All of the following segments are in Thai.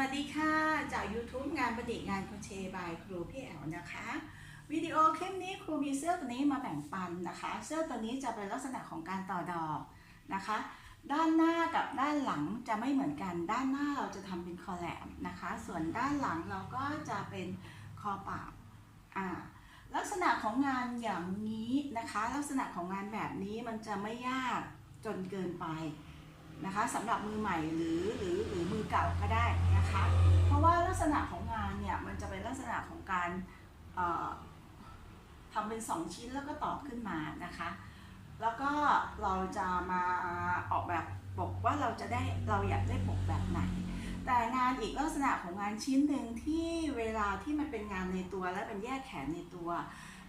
วัสดีค่ะ จาก YouTube งานประดิษฐ์งานโคเชบายครูพี่แอลนะคะ วิดีโอคลิปนี้ครูมีเสื้อตัวนี้มาแบ่งปันนะคะ เสื้อตัวนี้จะเป็นลักษณะของการต่อดอกนะคะ ด้านหน้ากับด้านหลังจะไม่เหมือนกัน ด้านหน้าเราจะทำเป็นคอแหลมนะคะ ส่วนด้านหลังเราก็จะเป็นคอปากอ่าลักษณะของงานอย่างนี้นะคะ ลักษณะของงานแบบนี้มันจะไม่ยากจนเกินไป นะคะสำหรับมือใหม่หรือหรือหรือมือเก่าก็ได้นะคะ เพราะว่าลักษณะของงานเนี่ยมันจะเป็นลักษณะของการทำเป็น 2 ชิ้นแล้วก็ต่อขึ้นมานะคะ แล้วก็เราจะมาออกแบบปกว่าเราจะได้เราอยากได้ปกแบบไหน แต่งานอีกลักษณะของงานชิ้นหนึ่งที่เวลาที่มันเป็นงานในตัวและเป็นแยกแขนในตัว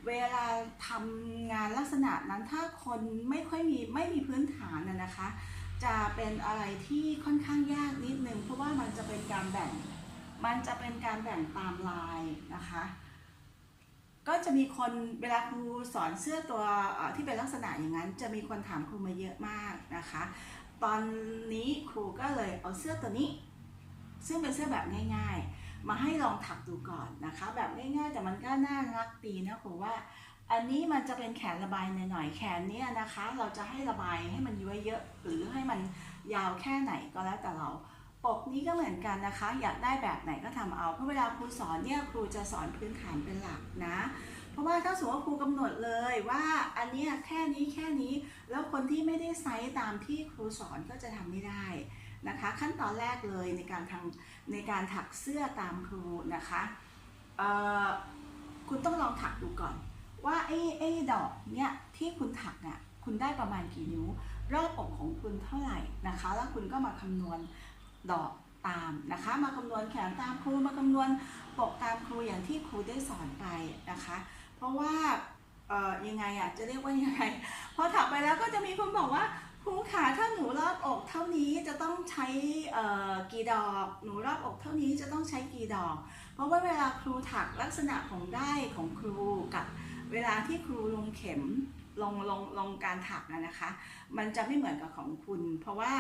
เวลาทำงานลักษณะนั้นถ้าคนไม่ค่อยมีไม่มีพื้นฐานนะคะ จะเป็นอะไรที่ค่อนข้างยากนิดนึงเพราะว่ามันจะเป็นการแบ่ง มันจะเป็นการแบ่งตามลายนะคะ ก็จะมีคนเวลาครูสอนเสื้อตัวที่เป็นลักษณะอย่างนั้น จะมีคนถามครูมาเยอะมากนะคะ ตอนนี้ครูก็เลยเอาเสื้อตัวนี้ ซึ่งเป็นเสื้อแบบง่าย ๆ มาให้ลองถักดูก่อนนะคะ แบบง่ายๆ แต่มันก็น่ารักดีนะครูว่า อันนี้มันจะเป็นแขนระบายหน่อยๆ แขนเนี้ยนะคะ เราจะให้ระบายให้มันย้วยเยอะ หรือให้มันยาวแค่ไหนก็แล้วแต่เราปกนี้ก็เหมือนกันนะคะ อยากได้แบบไหนก็ทำเอาเพราะเวลาครูสอนเนี่ยครูจะสอนพื้นฐานเป็นหลักนะ เพราะว่าถ้าสมมติว่าครูกำหนดเลยว่าอันเนี้ยแค่นี้แค่นี้ แล้วคนที่ไม่ได้ไซส์ตามที่ครูสอนก็จะทำไม่ได้นะคะ ขั้นตอนแรกเลยในการทำในการถักเสื้อตามครูนะคะคุณต้องลองถักดูก่อน ว่าไอ้ไอ้ดอกเนี่ยที่คุณถักเนี่ยคุณได้ประมาณกี่นิ้ว รอบอกของคุณเท่าไหร่นะคะ แล้วคุณก็มาคำนวณดอกตามนะคะ มาคำนวณแขนตามครูมาคำนวณปกตามครูอย่างที่ครูได้สอนไปนะคะ เพราะว่าเอ่อยังไงอะจะเรียกว่ายังไงพอถักไปแล้วก็จะมีคนบอกว่าครูขาถ้าหนูรอบอกเท่านี้จะต้องใช้เอ่อกี่ดอก หนูรอบอกเท่านี้จะต้องใช้กี่ดอก เพราะว่าเวลาครูถักลักษณะของได้ของครูกับ เวลาที่ครูลงเข็มลงลงลงการถักนะนะคะ มันจะไม่เหมือนกับของคุณ เพราะว่า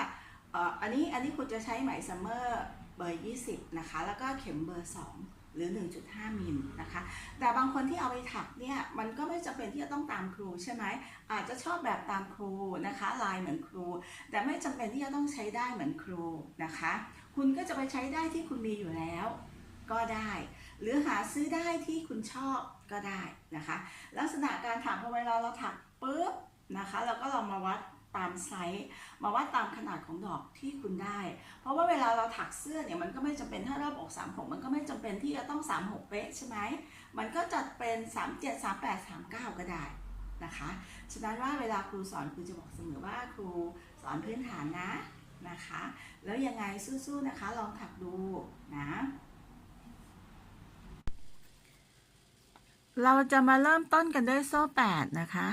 อันนี้อันนี้คุณจะใช้ไหมซัมเมอร์เบอร์ 20 นะคะ แล้วก็เข็มเบอร์ 2 หรือ 1.5 มิลนะคะ แต่บางคนที่เอาไปถักเนี่ย มันก็ไม่จำเป็นที่จะต้องตามครูใช่ไหม อาจจะชอบแบบตามครูนะคะ ลายเหมือนครู แต่ไม่จำเป็นที่จะต้องใช้ได้เหมือนครูนะคะ คุณก็จะไปใช้ได้ที่คุณมีอยู่แล้ว ก็ได้ หรือหาซื้อได้ที่คุณชอบก็ได้นะคะ ลักษณะการถักพอเวลาเราถักปุ๊บนะคะเราก็ลองมาวัดตามไซส์มาวัดตามขนาดของดอกที่คุณได้ เพราะว่าเวลาเราถักเสื้อเนี่ยมันก็ไม่จำเป็นถ้ารอบอก36 มันก็ไม่จำเป็นที่จะต้อง 36 เป๊ะใช่ไหมมันก็จะเป็น 37 38 39 ก็ได้นะคะฉะนั้นว่าเวลาครูสอนครูจะบอกเสมอว่าครูสอนพื้นฐานนะนะคะ แล้วยังไงสู้ๆนะคะลองถักดูนะ เราจะมาเริ่มต้นกันด้วยโซ่แปดนะคะ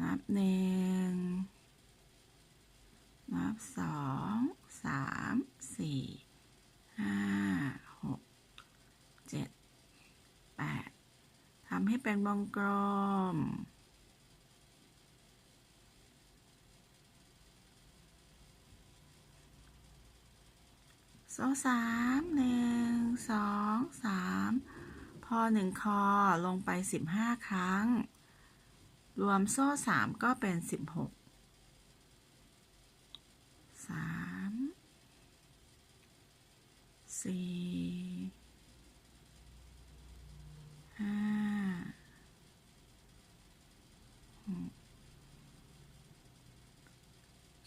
นับหนึ่ง นับสอง สาม สี่ ห้า หก เจ็ด แปด ทำให้เป็นวงกลม โซ่สามหนึ่งสองสามพอหนึ่งคอลงไปสิบห้าครั้ง รวมโซ่สามก็เป็นสิบหกสามสี่ห้าหก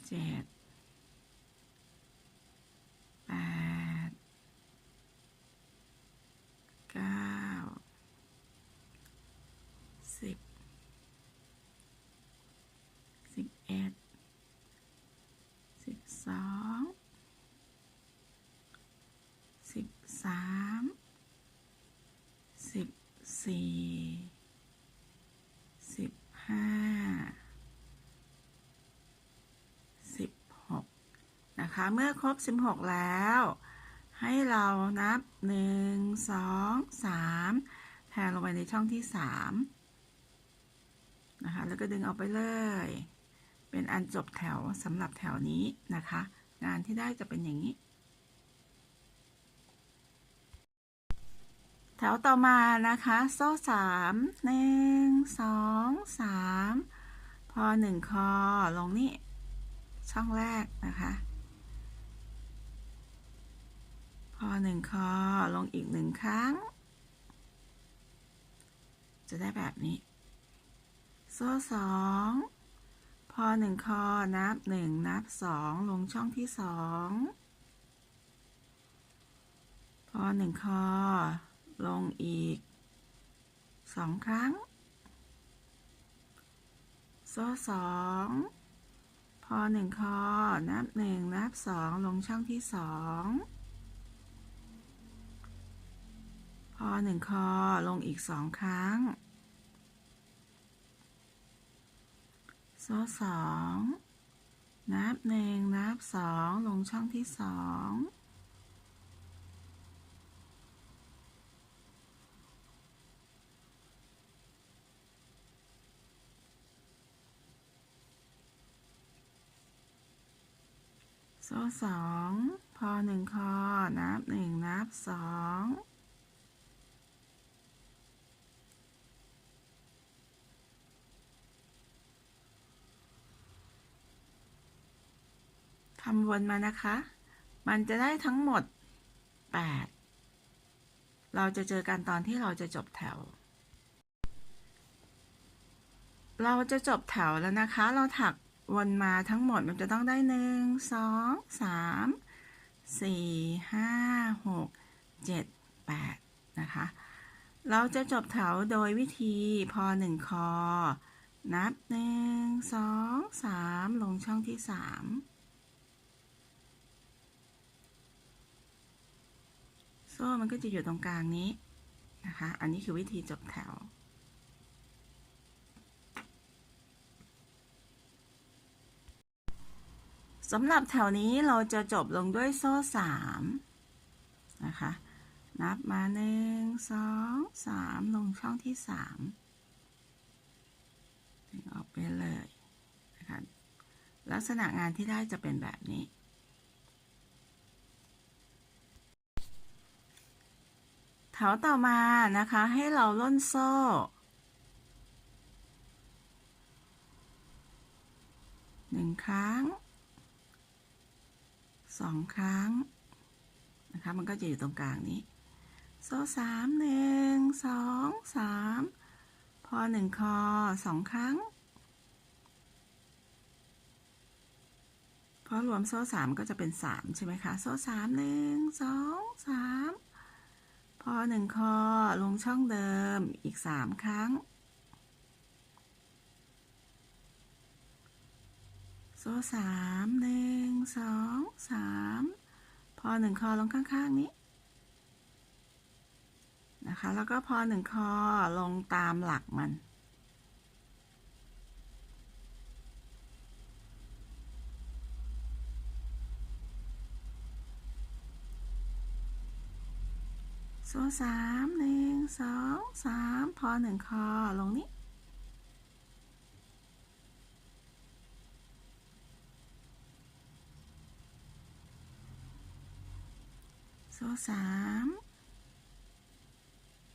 เจ็ด แปดเก้าสิบสิบ เอ็ดสิบสองสิบสามสิบสี่สิบห้าสิบหกนะคะ เมื่อครบ16แล้ว ให้เรานับ1 2 3แทงลงไปในช่องที่3นะคะ แล้วก็ดึงออกไปเลย เป็นอันจบแถวสำหรับแถวนี้นะคะ งานที่ได้จะเป็นอย่างนี้ แถวต่อมานะคะ โซ่สามหนึ่งสองสามพอหนึ่งคอลงนี่ ช่องแรกนะคะ พอหนึ่งคอลงอีกหนึ่งครั้ง จะได้แบบนี้ โซ่สอง พอหนึ่งคอนับหนึ่งนับสองลงช่องที่สองพอหนึ่งคอ ลงอีกสองครั้ง โซ่สองพอหนึ่งคอ นับหนึ่งนับสองลงช่องที่สองพอหนึ่งคอ ลงอีกสองครั้ง โซ่สองนับหนึ่งนับสองลงช่องที่สองโซ่สองพอหนึ่งคอนับหนึ่งนับสอง ทำวนมานะคะ มันจะได้ทั้งหมด 8 เราจะเจอกันตอนที่เราจะจบแถว เราจะจบแถวแล้วนะคะ เราถักวนมาทั้งหมดมันจะต้องได้หนึ่งสองสามสี่ห้าหกเจ็ดแปดนะคะ เราจะจบแถวโดยวิธีพอหนึ่งคอ นับหนึ่งสองสามลงช่องที่สาม ซ่มันก็จะอยู่ตรงกลางนี้นะคะ อันนี้คือวิธีจบแถว สำหรับแถวนี้เราจะจบลงด้วยโซ่สามนะคะ นับมาหนึ่งสองสามลงช่องที่สามดึงออกไปเลยนะคะลักษณะงานที่ได้จะเป็นแบบนี้ ถวต่อมานะคะ ให้เราล่นโซ่ หนึ่งครั้ง สองครั้ง นะคะ มันก็จะอยู่ตรงกลางนี้ โซ่สามหนึ่ง สอง สาม พอหนึ่งคอสองครั้งพราะรวมโซ่สามก็จะเป็นสามใช่ไหมคะ โซ่สามหนึ่ง สอง สาม พอหนึ่งคอลงช่องเดิมอีกสามครั้ง โซ่สามหนึ่งสองสามพอหนึ่งคอลงข้างๆนี้นะคะ แล้วก็พอหนึ่งคอลงตามหลักมัน โซ่สามหนึ่งสองสามพอหนึ่งคอลงนี้ โซ่สาม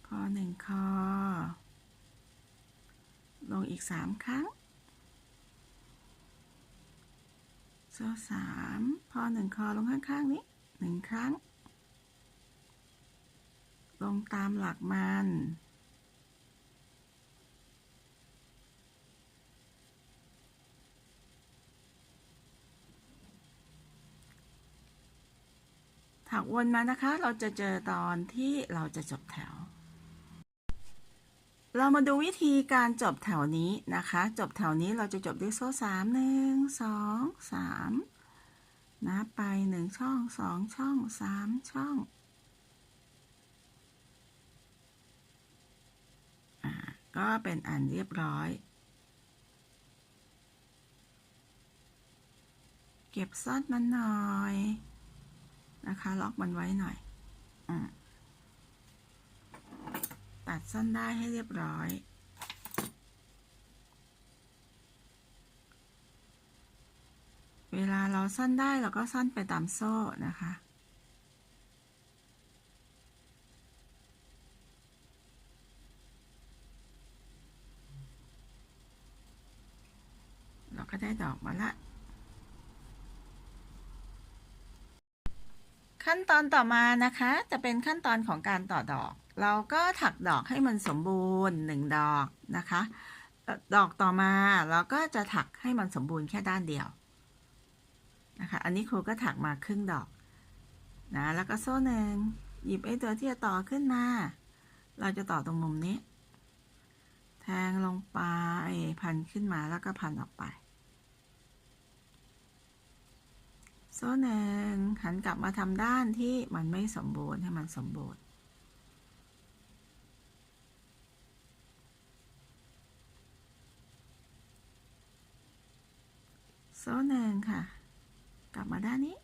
พอหนึ่งคอ ลงอีกสามครั้ง โซ่สามพอหนึ่งคอลงข้างๆนี้หนึ่งครั้ง ลงตามหลักมันถักวนมานะคะ เราจะเจอตอนที่เราจะจบแถว เรามาดูวิธีการจบแถวนี้นะคะ จบแถวนี้เราจะจบด้วยโซ่สามหนึ่งสองสามนับไปหนึ่งช่องสองช่องสามช่อง อ่า ก็เป็นอันเรียบร้อย เก็บซอดมันหน่อย นะคะ ล็อกมันไว้หน่อยอตัดส้นได้ให้เรียบร้อย เวลาเราซ่อนได้เราก็ซ่อนไปตามโซ่นะคะ ก็ได้ดอกมาละ ขั้นตอนต่อมานะคะ จะเป็นขั้นตอนของการต่อดอก เราก็ถักดอกให้มันสมบูรณ์หนึ่งดอกนะคะ ดอกต่อมาเราก็จะถักให้มันสมบูรณ์แค่ด้านเดียวนะคะ อันนี้ครูก็ถักมาครึ่งดอกนะ แล้วก็โซ่หนึ่งหยิบไอ้ตัวที่จะต่อขึ้นมา เราจะต่อตรงมุมนี้ แทงลงไป พันขึ้นมาแล้วก็พันออกไป โซ่หนึ่งหันกลับมาทำด้านที่มันไม่สมบูรณ์ให้มันสมบูรณ์ โซ่หนึ่งค่ะ กลับมาด้านนี้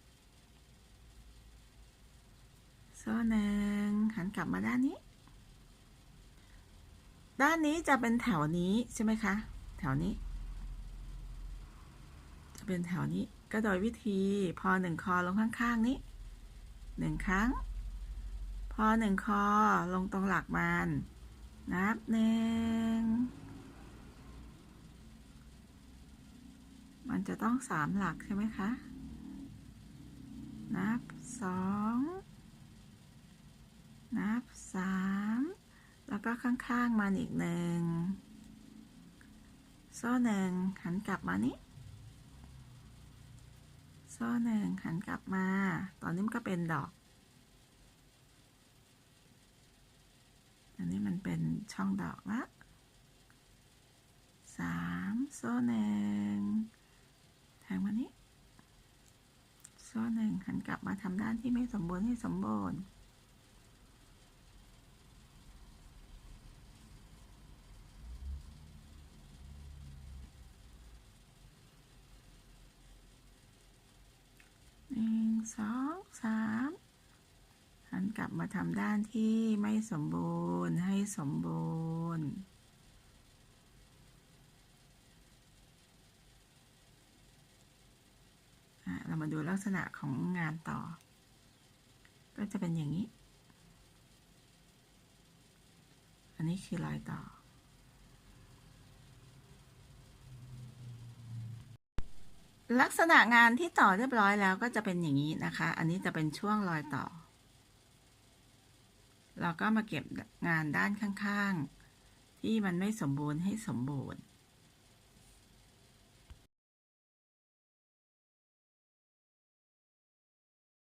โซ่หนึ่งหันกลับมาด้านนี้ ด้านนี้จะเป็นแถวนี้ใช่ไหมคะ แถวนี้ จะเป็นแถวนี้ก็โดยวิธีพอหนึ่งคอลงข้างๆนี้หนึ่งครั้ง พอหนึ่งคอลงตรงหลักมัน นับหนึ่ง มันจะต้องสามหลักใช่ไหมคะ นับสองนับสามแล้วก็ข้างๆมันอีกหนึ่งโซ่หนึ่งหันกลับมานี้ โซ่หนึ่งหันกลับมา ตอนนี้มันก็เป็นดอก อันนี้มันเป็นช่องดอกละสามโซ่หนึ่งแทงมานี้ โซ่หนึ่งหันกลับมาทำด้านที่ไม่สมบูรณ์ให้สมบูรณ์ หนึ่ง สองสามหันกลับมาทำด้านที่ไม่สมบูรณ์ให้สมบูรณ์เรามาดูลักษณะของงานต่อ ก็จะเป็นอย่างนี้ อันนี้คือรอยต่อ ลักษณะงานที่ต่อเรียบร้อยแล้วก็จะเป็นอย่างนี้นะคะ อันนี้จะเป็นช่วงรอยต่อ เราก็มาเก็บงานด้านข้าง ๆ ที่มันไม่สมบูรณ์ให้สมบูรณ์